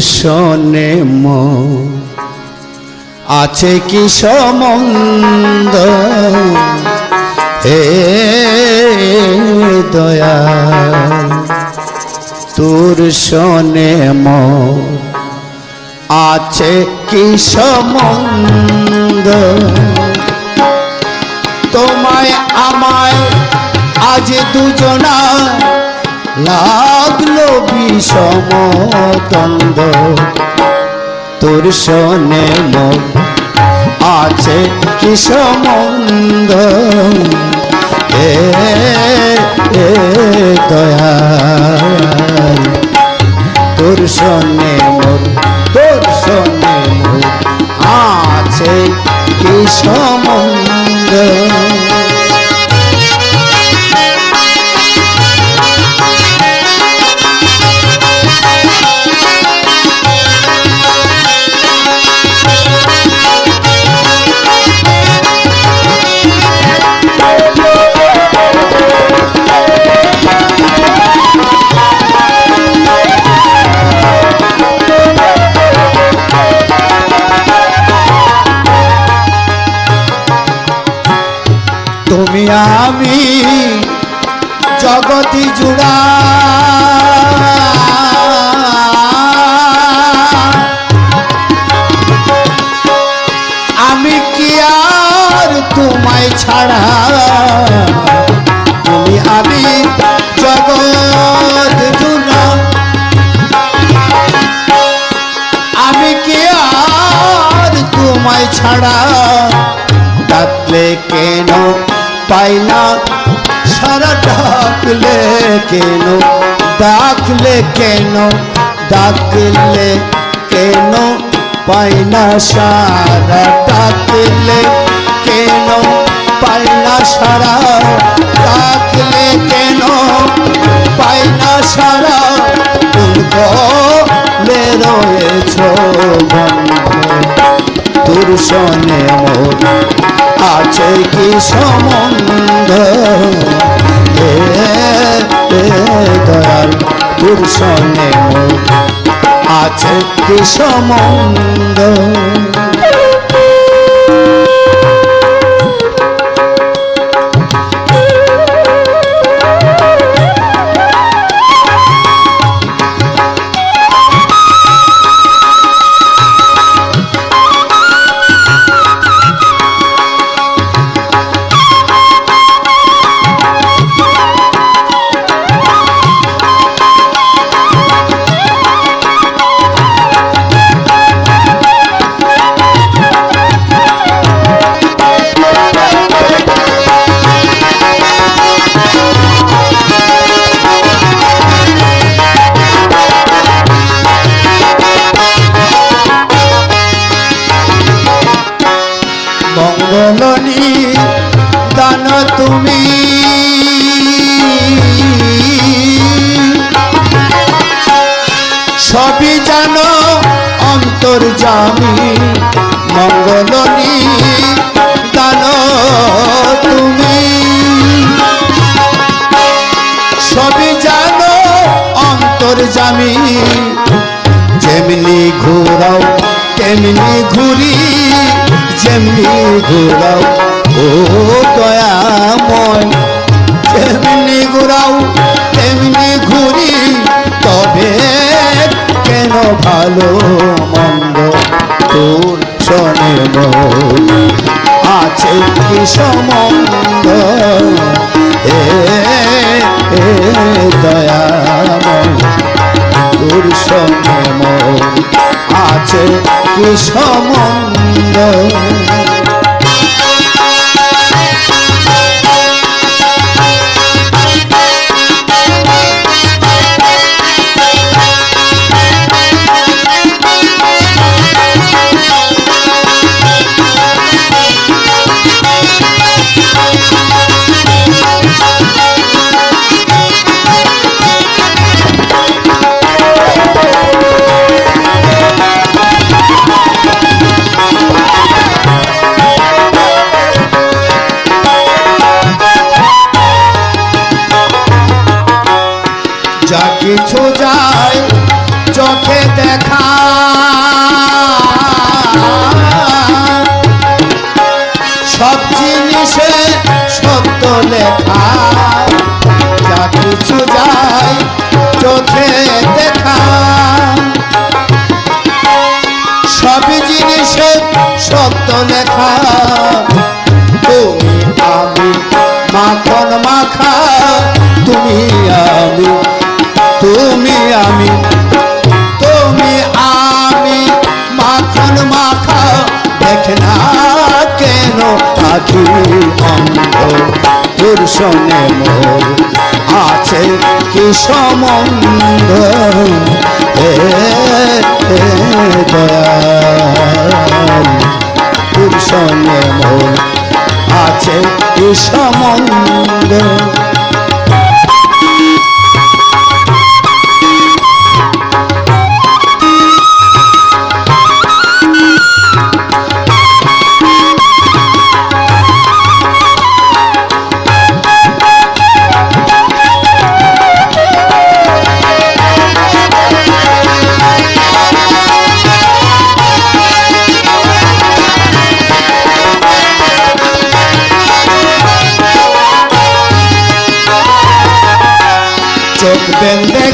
সনে ম আছে কি সম্বন্ধ? হে দয়া তোর সনে ম আছে কি সম্বন্ধ? তোমায় আমায় আজ দুজনা লাগল বিষম দ্বন্দ্ব তোর সনে মন আছে কি এ দয়াল। তোর সনে মোর তোর সনে আছে কি ছাড়া তুমি আমি জগৎ জুড়া আমি কি আর তোমায় ছাড়া? ডাকলে কেন পাই না? সারা ডাকলে কেন? ডাকলে কেন? ডাকলে কেন পাই না? সারা ডাকলে কেন? পাই না সারা ডাকলে কেন? পাই সারা তুললে রয়েছ বন্ধ। তোর সনে মোর আছে কি সম্বন্ধ? দয়াল তোর সনে মোর আছে কি সম্বন্ধ? জানো অন্তর্জামী মঙ্গলনি দান তুমি। সবই জানো অন্তর্জামী যেমনি ঘোরাও, তেমনি ঘুরি, যেমনি ঘোরাও, ও দয়াময়। যেমনি ঘোরাও, তেমনি ঘুরি, তবে কেন ভালো মন্দ তোর শোনে আছে কি সম্বন্ধ? এ দয়াময়। তোর মন। আছে কি সম্বন্ধ? কিছু যায় চোখে দেখা। সব জিনিসে সত্য লেখা। যা কিছু যায় চোখে অন্ধ তোর মোর আছে কি সম্বন্ধ এ দয়াল তোর মোর আছে কি সম্বন্ধ বেঁধে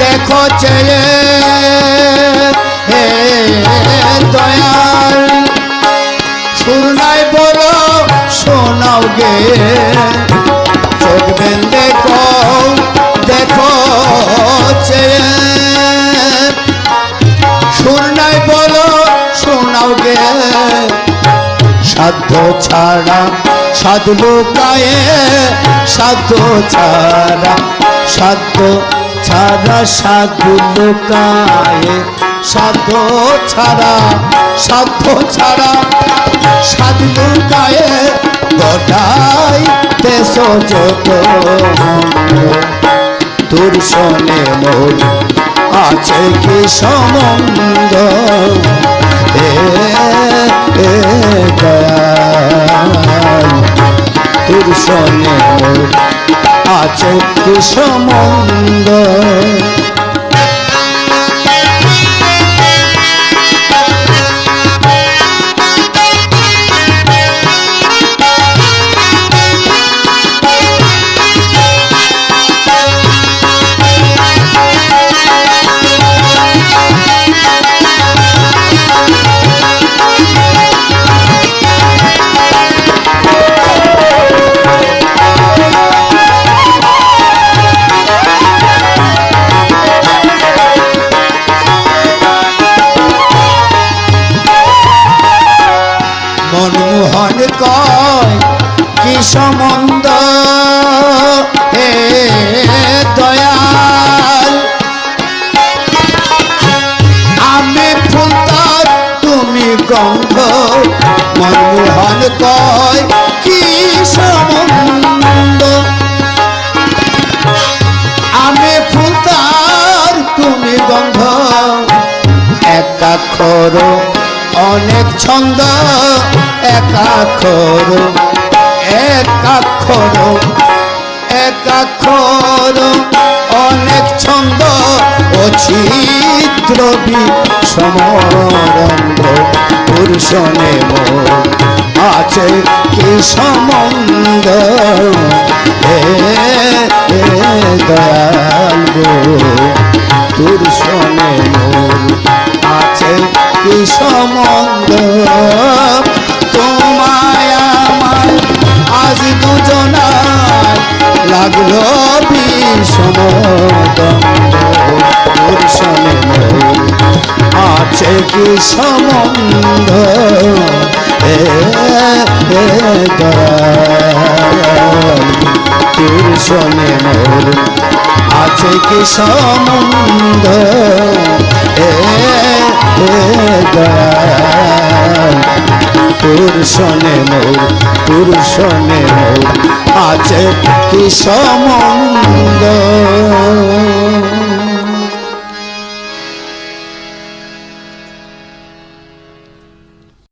দেখো চেয়ে হে দয়াল, সুর নাই বলো, শোনাও গে। চোখ বেঁধে কও দেখো চেয়ে সুর নাই বলো, শোনাও গে। সাধ্য ছাড়া সাধু লোকায়ে, সাধ্য ছাড়া সাধ্য ছাড়া সাধু লোকায়ে সাধ্য ছাড়া সাধ্য ছাড়া সাধু লোকায়ে গটাই যত তোর সনে মোর আছে কি সম্বন্ধ তোর সনে মোর আছে কি কি সম্বন্ধ। হে দয়াল, আমি ফুলতার তুমি গন্ধ। মনমোহন কয়, কি সম্বন্ধ? আমি ফুলতার তুমি গন্ধ। একাক্ষর অনেক ছন্দ। একাক্ষর একাক্ষর একাক্ষর অনেক ছন্দ ও ছিদ্রবি সমরন্ধ্র পুরুষনে মোর আছে কি সম্বন্ধ? হে দয়াল তোর সনে আছে কি সম্বন্ধ? আজ দুজনার লাগল বিষম আছে কি সম্বন্ধ তোর সনে মোর আছে কি সম্বন্ধ এ দয়াল তোর সনে মোর পুরুষনে মোর আছে কি সম্বন্ধ